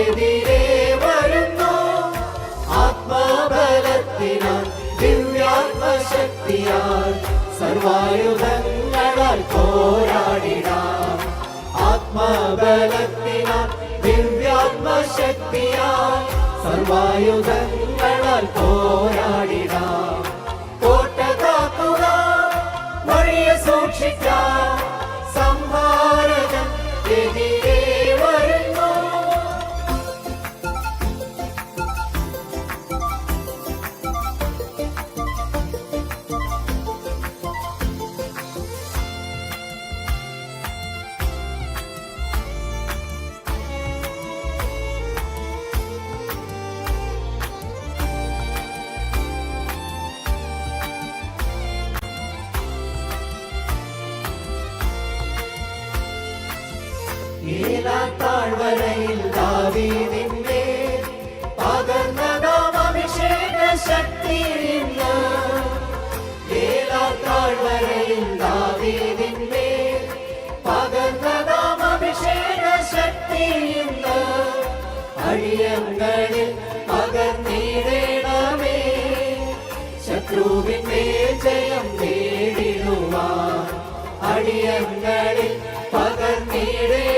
എതിരെ വരുന്നു. ആത്മബലത്തിനാൽ ദിവ്യാത്മശക്തിയാൽ സർവായുധങ്ങളാൽ പോരാടിടാം. ആത്മബലത്തിനാൽ ദിവ്യാത്മശക്തിയാൽ സർവായുധങ്ങളാൽ പോരാടി താഴ്വരയിൽ ദാവീദിന്റെ പകർന്നതാം അഭിഷേക ശക്തിയില്ല താഴ്വരയിൽ ദാവീദിന്റെ പകർന്നതാം അഭിഷേക ശക്തിയില്ല അഴിയങ്ങളിൽ പകർന്നിടണമേ ശത്രുവിന്റെ ജയം നേടിടുവാൻ. അടിയങ്ങളിൽ പകർന്നിടണമേ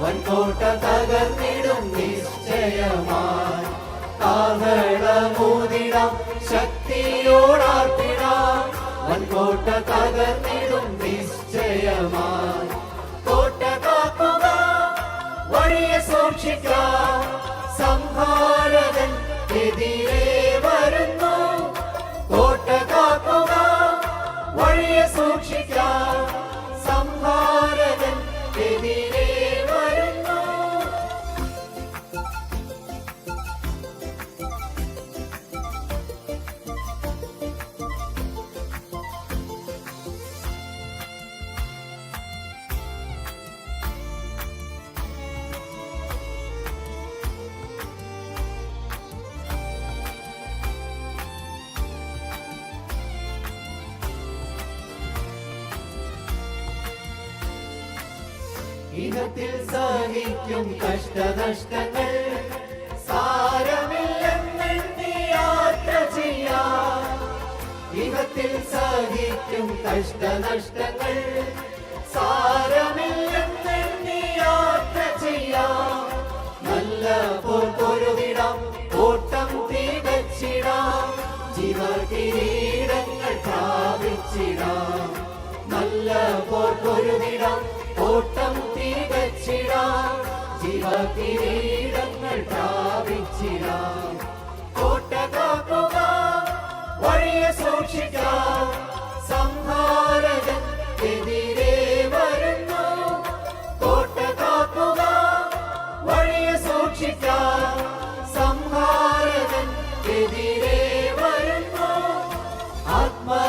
വൻകോട്ട തകർന്നിടും നിശ്ചയമായി. കാഹളമോതിടാം ശക്തിയോടാർപ്പിടാം. വൻകോട്ട തകർന്നിടും നിശ്ചയമായി. കോട്ട കാക്കുക വഴിയെ സൂക്ഷിക്കാം. സംഹാരകൻ എതിരെ ഇഹത്തിൽ സഹിക്കും കഷ്ടനഷ്ടങ്ങൾ. സാരമില്ലെന്നെണ്ണി യാത്ര ചെയ്യാം. ഇഹത്തിൽ സഹിക്കും കഷ്ടനഷ്ടങ്ങൾ. സാരമില്ലെന്നെണ്ണി ജീവകിരീടങ്ങൾ പ്രാപിച്ചിടാം കോട്ട കാക്കുക വഴിയെ സൂക്ഷിക്കാം. സംഹാരകൻ എതിരെ വരുന്നു. കോട്ട കാക്കുക വഴിയെ സൂക്ഷിക്കാം. സംഹാരകൻ എതിരെ ആത്മബലത്തിനാൽ